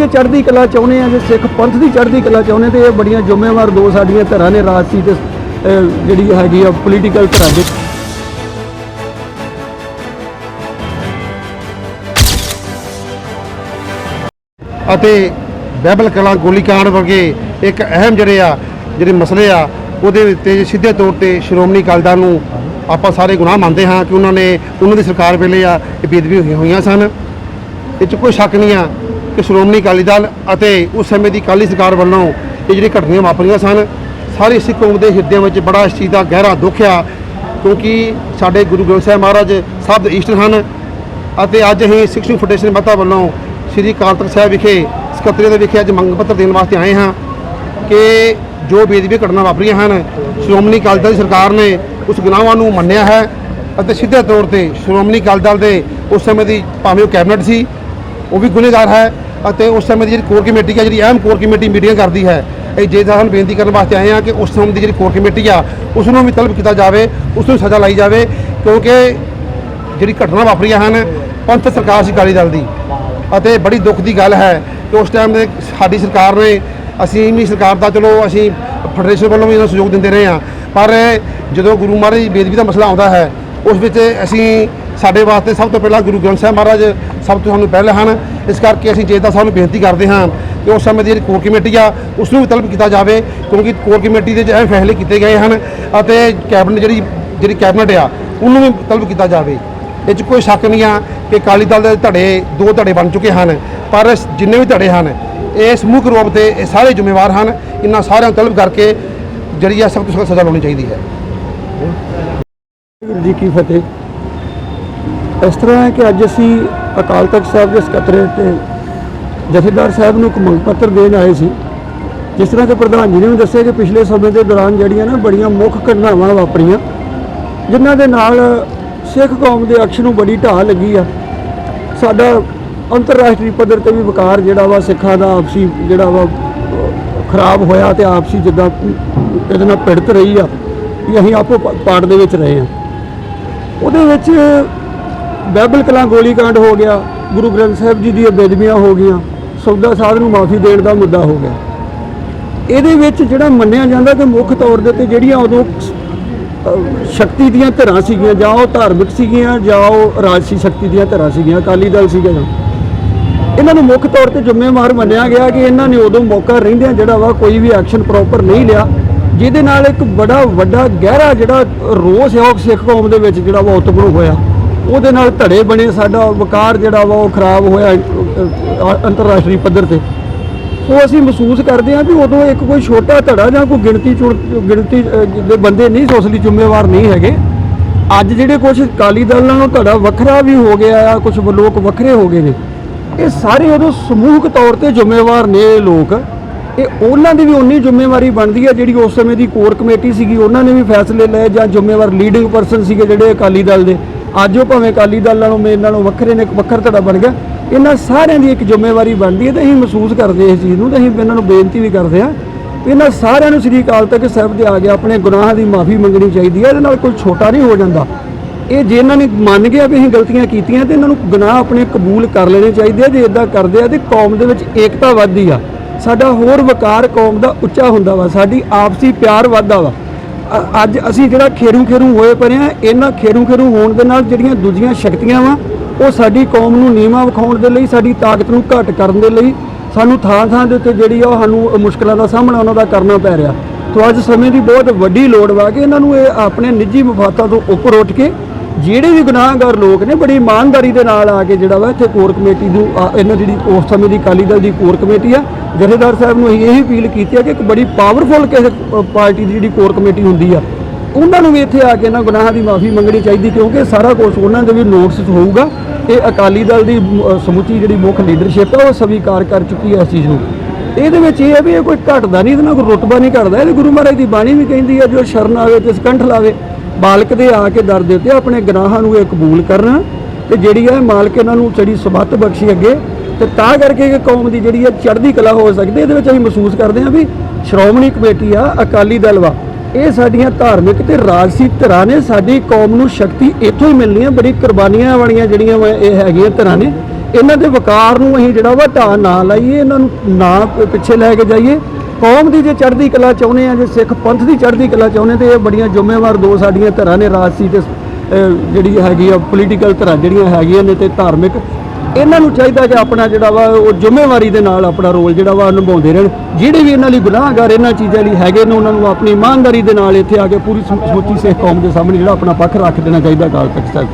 ਜੇ ਚੜ੍ਹਦੀ ਕਲਾ ਚਾਹੁੰਦੇ ਆ ਜੇ ਸਿੱਖ ਪੰਥ ਦੀ ਚੜ੍ਹਦੀ ਕਲਾ ਚਾਹੁੰਦੇ ਤੇ ਇਹ ਬੜੀਆਂ ਜ਼ਿੰਮੇਵਾਰ ਦੋ ਸਾਡੀਆਂ ਧਰਾਂ ਨੇ ਰਾਜਸੀ ਤੇ ਅਹ, ਜਿਹੜੀ ਹੈਗੀ ਆ ਪੋਲੀਟੀਕਲ ਧਰਾਂ ਦੇ। ਅਤੇ ਬਹਿਬਲ ਕਲਾਂ ਗੋਲੀकांड ਵਰਗੇ ਇੱਕ ਅਹਿਮ ਜਿਹੜੇ ਆ ਜਿਹੜੇ ਮਸਲੇ ਆ ਉਹਦੇ ਉੱਤੇ ਸਿੱਧੇ ਤੌਰ ਤੇ ਸ਼੍ਰੋਮਣੀ ਅਕਾਲੀ ਦਲ ਨੂੰ ਆਪਾਂ ਸਾਰੇ ਗੁਨਾਹ ਮੰਨਦੇ ਹਾਂ ਕਿ ਉਹਨਾਂ ਨੇ ਉਹਨਾਂ ਦੀ ਸਰਕਾਰ ਵੇਲੇ ਆ ਇਹ ਬੇਦਬੀ ਹੋਈਆਂ ਸਨ। ਇਹ 'ਚ ਕੋਈ ਸ਼ੱਕ ਨਹੀਂ ਆ ਕਿ ਸ਼੍ਰੋਮਣੀ ਅਕਾਲੀ ਦਲ ਅਤੇ ਉਸ ਸਮੇਂ ਦੀ ਅਕਾਲੀ ਸਰਕਾਰ ਵੱਲੋਂ ਇਹ ਜਿਹੜੀ ਘਟਨਾਵਾਂ ਵਾਪਰੀਆਂ ਸਨ, ਸਾਰੇ ਸਿੱਖ ਕੌਮ ਦੇ ਹਿਰਦਿਆਂ ਵਿੱਚ ਬੜਾ ਇਸ ਚੀਜ਼ ਦਾ ਗਹਿਰਾ ਦੁੱਖ ਆ, ਕਿਉਂਕਿ ਸਾਡੇ ਗੁਰੂ ਗ੍ਰੰਥ ਸਾਹਿਬ ਮਹਾਰਾਜ ਸਭ ਦੇ ਇਸ਼ਟ ਹਨ ਅਤੇ ਅੱਜ ਅਸੀਂ ਸਿੱਖ ਫੈਡਰੇਸ਼ਨ ਮਤਾ ਵੱਲੋਂ ਸ੍ਰੀ ਅਕਾਲ ਤਖਤ ਸਾਹਿਬ ਵਿਖੇ ਸਕੱਤਰੇ ਦੇ ਵਿਖੇ ਅੱਜ ਮੰਗ ਪੱਤਰ ਦੇਣ ਵਾਸਤੇ ਆਏ ਹਾਂ ਕਿ ਜੋ ਬੇਦਬੀ ਘਟਨਾ ਵਾਪਰੀਆਂ ਹਨ, ਸ਼੍ਰੋਮਣੀ ਅਕਾਲੀ ਦਲ ਦੀ ਸਰਕਾਰ ਨੇ ਉਸ ਗੁਨਾਹਾਂ ਨੂੰ ਮੰਨਿਆ ਹੈ ਅਤੇ ਸਿੱਧੇ ਤੌਰ ਤੇ ਸ਼੍ਰੋਮਣੀ ਅਕਾਲੀ ਦਲ ਦੇ ਉਸ ਸਮੇਂ ਦੀ ਭਾਵੇਂ ਉਹ ਕੈਬਨਿਟ ਸੀ ਉਹ ਵੀ ਗੁਨੇਗਾਰ ਹੈ ਅਤੇ ਉਸ ਸਮੇਂ ਦੀ ਜਿਹੜੀ ਕੋਰ ਕਮੇਟੀ ਹੈ, ਜਿਹੜੀ ਅਹਿਮ ਕੋਰ ਕਮੇਟੀ ਮੀਟਿੰਗ ਕਰਦੀ ਹੈ, ਇਹ ਜੇ ਸਾਨੂੰ ਬੇਨਤੀ ਕਰਨ ਵਾਸਤੇ ਆਏ ਹਾਂ ਕਿ ਉਸ ਸਮੇਂ ਦੀ ਜਿਹੜੀ ਕੋਰ ਕਮੇਟੀ ਆ ਉਸ ਨੂੰ ਵੀ ਤਲਬ ਕੀਤਾ ਜਾਵੇ ਉਸ ਨੂੰ ਸਜ਼ਾ ਲਾਈ ਜਾਵੇ, ਕਿਉਂਕਿ ਜਿਹੜੀ ਘਟਨਾ ਵਾਪਰੀਆਂ ਹਨ, ਪੰਥ ਸਰਕਾਰ ਸੀ ਅਕਾਲੀ ਦਲ ਦੀ ਅਤੇ ਬੜੀ ਦੁੱਖ ਦੀ ਗੱਲ ਹੈ ਕਿ ਉਸ ਟਾਈਮ ਦੇ ਸਾਡੀ ਸਰਕਾਰ ਨੇ, ਅਸੀਂ ਵੀ ਸਰਕਾਰ ਦਾ ਚਲੋ ਅਸੀਂ ਫੈਡਰੇਸ਼ਨ ਵੱਲੋਂ ਵੀ ਇਹਨਾਂ ਨੂੰ ਸਹਿਯੋਗ ਦਿੰਦੇ ਰਹੇ ਹਾਂ, ਪਰ ਜਦੋਂ ਗੁਰੂ ਮਹਾਰਾਜ ਦੀ ਬੇਦਬੀ ਦਾ ਮਸਲਾ ਆਉਂਦਾ ਹੈ, ਉਸ ਵਿੱਚ ਅਸੀਂ ਸਾਡੇ ਵਾਸਤੇ ਸਭ ਤੋਂ ਪਹਿਲਾਂ ਗੁਰੂ ਗ੍ਰੰਥ ਸਾਹਿਬ ਮਹਾਰਾਜ ਸਭ ਤੋਂ ਸਾਨੂੰ ਪਹਿਲੇ ਹਨ। ਇਸ ਕਰਕੇ ਅਸੀਂ ਜੇਤਾ ਸਾਹਿਬ ਨੂੰ ਬੇਨਤੀ ਕਰਦੇ ਹਾਂ ਕਿ ਉਸ ਸਮੇਂ ਦੀ ਜਿਹੜੀ ਕੋਰ ਕਮੇਟੀ ਆ ਉਸ ਨੂੰ ਵੀ ਤਲਬ ਕੀਤਾ ਜਾਵੇ, ਕਿਉਂਕਿ ਕੋਰ ਕਮੇਟੀ ਦੇ ਜਿਹੜੇ ਫੈਸਲੇ ਕੀਤੇ ਗਏ ਹਨ ਅਤੇ ਕੈਬਨਿਟ ਜਿਹੜੀ ਜਿਹੜੀ ਕੈਬਨਿਟ ਆ, ਉਹਨੂੰ ਵੀ ਤਲਬ ਕੀਤਾ ਜਾਵੇ। ਇਹ 'ਚ ਕੋਈ ਸ਼ੱਕ ਨਹੀਂ ਆ ਕਿ ਅਕਾਲੀ ਦਲ ਦੇ ਧੜੇ, ਦੋ ਧੜੇ ਬਣ ਚੁੱਕੇ ਹਨ, ਪਰ ਜਿੰਨੇ ਵੀ ਧੜੇ ਹਨ, ਇਹ ਸਮੂਹ ਰੂਪ ਤੇ ਇਹ ਸਾਰੇ ਜ਼ਿੰਮੇਵਾਰ ਹਨ। ਇਹਨਾਂ ਸਾਰਿਆਂ ਨੂੰ ਤਲਬ ਕਰਕੇ ਜਿਹੜੀ ਆ, ਸਭ ਤੋਂ ਸਖਤ ਸਜ਼ਾ ਲਾਉਣੀ ਚਾਹੀਦੀ ਹੈ। ਜੀ, ਕੀ ਫਤਿਹ। ਇਸ ਤਰ੍ਹਾਂ ਹੈ ਕਿ ਅੱਜ ਅਸੀਂ ਅਕਾਲ ਤਖਤ ਸਾਹਿਬ ਦੇ ਸਕੱਤਰੇ ਤੇ ਜਥੇਦਾਰ ਸਾਹਿਬ ਨੂੰ ਇੱਕ ਮੰਗ ਪੱਤਰ ਦੇਣ ਆਏ ਸੀ। ਜਿਸ ਤਰ੍ਹਾਂ ਕਿ ਪ੍ਰਧਾਨ ਜੀ ਨੇ ਵੀ ਦੱਸਿਆ ਕਿ ਪਿਛਲੇ ਸਮੇਂ ਦੇ ਦੌਰਾਨ ਜਿਹੜੀਆਂ ਨਾ ਬੜੀਆਂ ਮੁੱਖ ਘਟਨਾਵਾਂ ਵਾਪਰੀਆਂ, ਜਿਨ੍ਹਾਂ ਦੇ ਨਾਲ ਸਿੱਖ ਕੌਮ ਦੇ ਅਕਸ਼ ਨੂੰ ਬੜੀ ਢਾਹ ਲੱਗੀ ਆ। ਸਾਡਾ ਅੰਤਰਰਾਸ਼ਟਰੀ ਪੱਧਰ ਤੇ ਵੀ ਵਕਾਰ ਜਿਹੜਾ ਵਾ ਸਿੱਖਾਂ ਦਾ ਆਪਸੀ ਜਿਹੜਾ ਵਾ ਖਰਾਬ ਹੋਇਆ ਤੇ ਆਪਸੀ ਜਿੱਦਾਂ ਇਹਦੇ ਨਾਲ ਪਿੜਤ ਰਹੀ ਆ, ਵੀ ਅਸੀਂ ਆਪੋ ਪ- ਪਾੜ ਦੇ ਵਿੱਚ ਰਹੇ ਆ। ਉਹਦੇ ਵਿੱਚ ਬਹਿਬਲ ਕਲਾਂ ਗੋਲੀकांड ਹੋ ਗਿਆ, ਗੁਰੂ ਗ੍ਰੰਥ ਸਾਹਿਬ ਜੀ ਦੀਆਂ ਬੇਦਬੀਆਂ ਹੋ ਗਈਆਂ ਸੌਦਾ ਸਾਧ ਨੂੰ ਮਾਫੀ ਦੇਣ ਦਾ ਮੁੱਦਾ ਹੋ ਗਿਆ। ਇਹਦੇ ਵਿੱਚ ਜਿਹੜਾ ਮੰਨਿਆ ਜਾਂਦਾ ਕਿ ਮੁੱਖ ਤੌਰ ਦੇ ਉੱਤੇ ਜਿਹੜੀਆਂ ਉਦੋਂ ਸ਼ਕਤੀ ਦੀਆਂ ਧਿਰਾਂ ਸੀਗੀਆਂ, ਜਾਂ ਉਹ ਧਾਰਮਿਕ ਸੀਗੀਆਂ, ਜਾਂ ਉਹ ਰਾਜਸੀ ਸ਼ਕਤੀ ਦੀਆਂ ਧਿਰਾਂ ਸੀਗੀਆਂ, ਅਕਾਲੀ ਦਲ ਸੀਗਾ ਜਾਂ। ਇਹਨਾਂ ਨੂੰ ਮੁੱਖ ਤੌਰ ਤੇ ਜ਼ਿੰਮੇਵਾਰ ਮੰਨਿਆ ਗਿਆ ਕਿ ਇਹਨਾਂ ਨੇ ਉਦੋਂ ਮੌਕਾ ਰਹਿੰਦਿਆਂ ਜਿਹੜਾ ਵਾ ਕੋਈ ਵੀ ਐਕਸ਼ਨ ਪ੍ਰੋਪਰ ਨਹੀਂ ਲਿਆ, ਜਿਹਦੇ ਨਾਲ ਇੱਕ ਬੜਾ ਵੱਡਾ ਗਹਿਰਾ ਜਿਹੜਾ ਰੋਸ ਹੈ ਉਹ ਸਿੱਖ ਕੌਮ ਦੇ ਵਿੱਚ ਜਿਹੜਾ ਵਾ ਉਤਪਨ ਹੋਇਆ। ਉਹਦੇ ਨਾਲ ਧੜੇ ਬਣੇ, ਸਾਡਾ ਵਕਾਰ ਜਿਹੜਾ ਵਾ ਉਹ ਖਰਾਬ ਹੋਇਆ ਅੰਤਰਰਾਸ਼ਟਰੀ ਪੱਧਰ ਤੇ। ਉਹ ਅਸੀਂ ਮਹਿਸੂਸ ਕਰਦੇ ਹਾਂ ਵੀ ਉਦੋਂ ਇੱਕ ਕੋਈ ਛੋਟਾ ਧੜਾ ਜਾਂ ਕੋਈ ਗਿਣਤੀ ਚੁਣ- ਗਿਣਤੀ ਦੇ ਬੰਦੇ ਨਹੀਂ ਉਸ ਲਈ ਜ਼ਿੰਮੇਵਾਰ ਨਹੀਂ ਹੈਗੇ। ਅੱਜ ਜਿਹੜੇ ਕੁਝ ਅਕਾਲੀ ਦਲ ਨਾਲੋਂ ਧੜਾ ਵੱਖਰਾ ਵੀ ਹੋ ਗਿਆ ਆ ਕੁਝ ਲੋਕ ਵੱਖਰੇ ਹੋ ਗਏ ਨੇ, ਇਹ ਸਾਰੇ ਉਦੋਂ ਸਮੂਹਕ ਤੌਰ ਤੇ ਜ਼ਿੰਮੇਵਾਰ ਨੇ ਲੋਕ। ਇਹ ਉਹਨਾਂ ਦੀ ਵੀ ਉਨੀ ਜ਼ਿੰਮੇਵਾਰੀ ਬਣਦੀ ਹੈ ਜਿਹੜੀ ਉਸ ਸਮੇਂ ਦੀ ਕੋਰ ਕਮੇਟੀ ਸੀਗੀ, ਉਹਨਾਂ ਨੇ ਵੀ ਫੈਸਲੇ ਲਏ ਜਾਂ ਜ਼ਿੰਮੇਵਾਰ ਲੀਡਿੰਗ ਪਰਸਨ ਸੀਗੇ ਜਿਹੜੇ ਅਕਾਲੀ ਦਲ ਦੇ। ਅੱਜ ਉਹ ਭਾਵੇਂ ਅਕਾਲੀ ਦਲ ਨਾਲੋਂ ਮੇਰੇ ਨਾਲੋਂ ਵੱਖਰੇ ਨੇ ਇੱਕ ਵੱਖਰ ਧੜਾ ਬਣ ਗਿਆ, ਇਹਨਾਂ ਸਾਰਿਆਂ ਦੀ ਇੱਕ ਜ਼ਿੰਮੇਵਾਰੀ ਬਣਦੀ ਹੈ ਤੇ ਅਸੀਂ ਮਹਿਸੂਸ ਕਰਦੇ ਇਸ ਚੀਜ਼ ਨੂੰ ਤੇ ਅਸੀਂ ਇਹਨਾਂ ਨੂੰ ਬੇਨਤੀ ਵੀ ਕਰਦੇ ਹਾਂ ਵੀ ਇਹਨਾਂ ਸਾਰਿਆਂ ਨੂੰ ਸ੍ਰੀ ਅਕਾਲ ਤਖਤ ਸਾਹਿਬ ਦੇ ਆ ਕੇ ਆਪਣੇ ਗੁਨਾਹਾਂ ਦੀ ਮਾਫੀ ਮੰਗਣੀ ਚਾਹੀਦੀ ਹੈ, ਇਹਦੇ ਨਾਲ ਕੋਈ ਛੋਟਾ ਨਹੀਂ ਹੋ ਜਾਂਦਾ। ਇਹ ਜੇ ਇਹਨਾਂ ਨੇ ਮੰਨ ਗਿਆ ਵੀ ਅਸੀਂ ਗਲਤੀਆਂ ਕੀਤੀਆਂ ਤੇ ਇਹਨਾਂ ਨੂੰ ਗੁਨਾਹ ਆਪਣੇ ਕਬੂਲ ਕਰ ਲੈਣੇ ਚਾਹੀਦੇ ਆ, ਜੇ ਇਦਾਂ ਕਰਦੇ ਆ ਤੇ ਕੌਮ ਦੇ ਵਿੱਚ ਏਕਤਾ ਵੱਧਦੀ ਆ। ਸਾਡਾ ਹੋਰ ਵਕਾਰ ਕੌਮ ਦਾ ਉੱਚਾ ਹੁੰਦਾ ਵਾ, ਸਾਡੀ ਆਪਸੀ ਪਿਆਰ ਵੱਧਦਾ ਵਾ। ਅ- ਅੱਜ ਅਸੀਂ ਜਿਹੜਾ ਖੇਰੂ ਖੇਰੂ ਹੋਏ ਪਏ ਆ ਇਹਨਾਂ ਖੇਰੂ ਖੇਰੂ ਹੋਣ ਦੇ ਨਾਲ ਜਿਹੜੀਆਂ ਦੂਜੀਆਂ ਸ਼ਕਤੀਆਂ ਵਾ ਉਹ ਸਾਡੀ ਕੌਮ ਨੂੰ ਨੀਵਾਂ ਵਿਖਾਉਣ ਦੇ ਲਈ ਸਾਡੀ ਤਾਕਤ ਨੂੰ ਘੱਟ ਕਰਨ ਦੇ ਲਈ ਸਾਨੂੰ ਥਾਂ ਥਾਂ ਦੇ ਉੱਤੇ ਜਿਹੜੀ ਆ ਉਹ ਸਾਨੂੰ ਮੁਸ਼ਕਲਾਂ ਦਾ ਸਾਹਮਣਾ ਉਹਨਾਂ ਦਾ ਕਰਨਾ ਪੈ ਰਿਹਾ। ਤੋਂ ਅੱਜ ਸਮੇਂ ਦੀ ਬਹੁਤ ਵੱਡੀ ਲੋੜ ਵਾ ਕਿ ਇਹਨਾਂ ਨੂੰ ਇਹ ਆਪਣੇ ਨਿੱਜੀ ਮਫਾਦਾਂ ਤੋਂ ਉੱਪਰ ਉੱਠ ਕੇ ਜਿਹੜੇ ਵੀ ਗੁਨਾਹਗਾਰ ਲੋਕ ਨੇ ਬੜੀ ਇਮਾਨਦਾਰੀ ਦੇ ਨਾਲ ਆ ਕੇ ਜਿਹੜਾ ਵਾ ਇੱਥੇ ਕੋਰ ਕਮੇਟੀ ਨੂੰ ਆ, ਇਹਨਾਂ ਜਿਹੜੀ ਉਸ ਸਮੇਂ ਦੀ ਅਕਾਲੀ ਦਲ ਦੀ ਕੋਰ ਕਮੇਟੀ ਆ ਜਥੇਦਾਰ ਸਾਹਿਬ ਨੂੰ ਅਸੀਂ ਇਹੀ ਅਪੀਲ ਕੀਤੀ ਹੈ ਕਿ ਇੱਕ ਬੜੀ ਪਾਵਰਫੁਲ ਕਿਸੇ ਪਾਰਟੀ ਦੀ ਜਿਹੜੀ ਕੋਰ ਕਮੇਟੀ ਹੁੰਦੀ ਆ, ਉਹਨਾਂ ਨੂੰ ਵੀ ਇੱਥੇ ਆ ਕੇ ਇਹਨਾਂ ਗੁਨਾਹਾਂ ਦੀ ਮਾਫੀ ਮੰਗਣੀ ਚਾਹੀਦੀ, ਕਿਉਂਕਿ ਸਾਰਾ ਕੁਝ ਉਹਨਾਂ ਦੇ ਵੀ ਨੋਟਿਸ ਹੋਊਗਾ। ਇਹ ਅਕਾਲੀ ਦਲ ਦੀ ਸਮੁੱਚੀ ਜਿਹੜੀ ਮੁੱਖ ਲੀਡਰਸ਼ਿਪ ਹੈ ਉਹ ਸਵੀਕਾਰ ਕਰ ਚੁੱਕੀ ਹੈ ਇਸ ਚੀਜ਼ ਨੂੰ। ਇਹਦੇ ਵਿੱਚ ਇਹ ਹੈ ਵੀ ਇਹ ਕੋਈ ਘਟਦਾ ਨਹੀਂ, ਇਹਦੇ ਨਾਲ ਕੋਈ ਰੁਤਬਾ ਨਹੀਂ ਘਟਦਾ। ਇਹ ਗੁਰੂ ਮਹਾਰਾਜ ਦੀ ਬਾਣੀ ਵੀ ਕਹਿੰਦੀ ਹੈ ਜੋ ਸ਼ਰਨ ਆਵੇ ਤੇ ਸਕੰਠ ਲਾਵੇ ਬਾਲਕ ਦੇ ਆ ਕੇ ਦਰ ਦੇ ਉੱਤੇ ਆਪਣੇ ਗੁਨਾਹਾਂ ਨੂੰ ਇਹ ਕਬੂਲ ਕਰਨ ਤੇ ਜਿਹੜੀ ਹੈ ਮਾਲਕ ਇਹਨਾਂ ਨੂੰ ਜਿਹੜੀ ਸਬੱਤ ਬਖਸ਼ੀ ਅੱਗੇ ਤੇ ਤਾਂ ਕਰਕੇ ਇਹ ਕੌਮ ਦੀ ਜਿਹੜੀ ਹੈ ਚੜ੍ਹਦੀ ਕਲਾ ਹੋ ਸਕਦੀ ਇਹਦੇ ਵਿੱਚ ਅਸੀਂ ਮਹਿਸੂਸ ਕਰਦੇ ਹਾਂ ਵੀ ਸ਼੍ਰੋਮਣੀ ਕਮੇਟੀ ਆ, ਅਕਾਲੀ ਦਲ ਵਾ। ਇਹ ਸਾਡੀਆਂ ਧਾਰਮਿਕ ਤੇ ਰਾਜਸੀ ਧਿਰਾਂ ਨੇ, ਸਾਡੀ ਕੌਮ ਨੂੰ ਸ਼ਕਤੀ ਇੱਥੋਂ ਹੀ ਮਿਲਣੀ ਹੈ, ਬੜੀ ਕੁਰਬਾਨੀਆਂ ਵਾਲੀਆਂ ਜਿਹੜੀਆਂ ਵਾ ਇਹ ਹੈਗੀਆਂ ਧਿਰਾਂ ਨੇ। ਇਹਨਾਂ ਦੇ ਵਕਾਰ ਨੂੰ ਅਸੀਂ ਜਿਹੜਾ ਵਾ ਢਾਹ ਨਾ ਲਾਈਏ, ਇਹਨਾਂ ਨੂੰ ਨਾ ਪਿੱਛੇ ਲੈ ਕੇ ਜਾਈਏ। ਕੌਮ ਦੀ ਜੇ ਚੜ੍ਹਦੀ ਕਲਾ ਚਾਹੁੰਦੇ ਆ ਜੇ ਸਿੱਖ ਪੰਥ ਦੀ ਚੜ੍ਹਦੀ ਕਲਾ ਚਾਹੁੰਦੇ ਤੇ ਇਹ ਬੜੀਆਂ ਜ਼ਿੰਮੇਵਾਰ ਦੋ ਸਾਡੀਆਂ ਧਿਰਾਂ ਨੇ, ਰਾਜਸੀ ਤੇ ਜਿਹੜੀ ਹੈਗੀ ਆ ਪੋਲੀਟੀਕਲ ਧਿਰਾਂ ਜਿਹੜੀਆਂ ਹੈਗੀਆਂ ਨੇ ਤੇ ਧਾਰਮਿਕ ਇਹਨਾਂ ਨੂੰ ਚਾਹੀਦਾ ਕਿ ਆਪਣਾ ਜਿਹੜਾ ਵਾ, ਉਹ ਜ਼ਿੰਮੇਵਾਰੀ ਦੇ ਨਾਲ ਆਪਣਾ ਰੋਲ ਜਿਹੜਾ ਵਾ ਨਿਭਾਉਂਦੇ ਰਹਿਣ। ਜਿਹੜੇ ਵੀ ਇਹਨਾਂ ਲਈ ਗੁਨਾਹਗਾਰ ਇਹਨਾਂ ਚੀਜ਼ਾਂ ਲਈ ਹੈਗੇ ਨੇ, ਉਹਨਾਂ ਨੂੰ ਆਪਣੀ ਇਮਾਨਦਾਰੀ ਦੇ ਨਾਲ ਇੱਥੇ ਆ ਕੇ ਪੂਰੀ ਸੋਚੀ ਸਿੱਖ ਕੌਮ ਦੇ ਸਾਹਮਣੇ ਜਿਹੜਾ ਆਪਣਾ ਪੱਖ ਰੱਖ ਦੇਣਾ ਚਾਹੀਦਾ, ਅਕਾਲ ਤਖਤ ਸਾਹਿਬ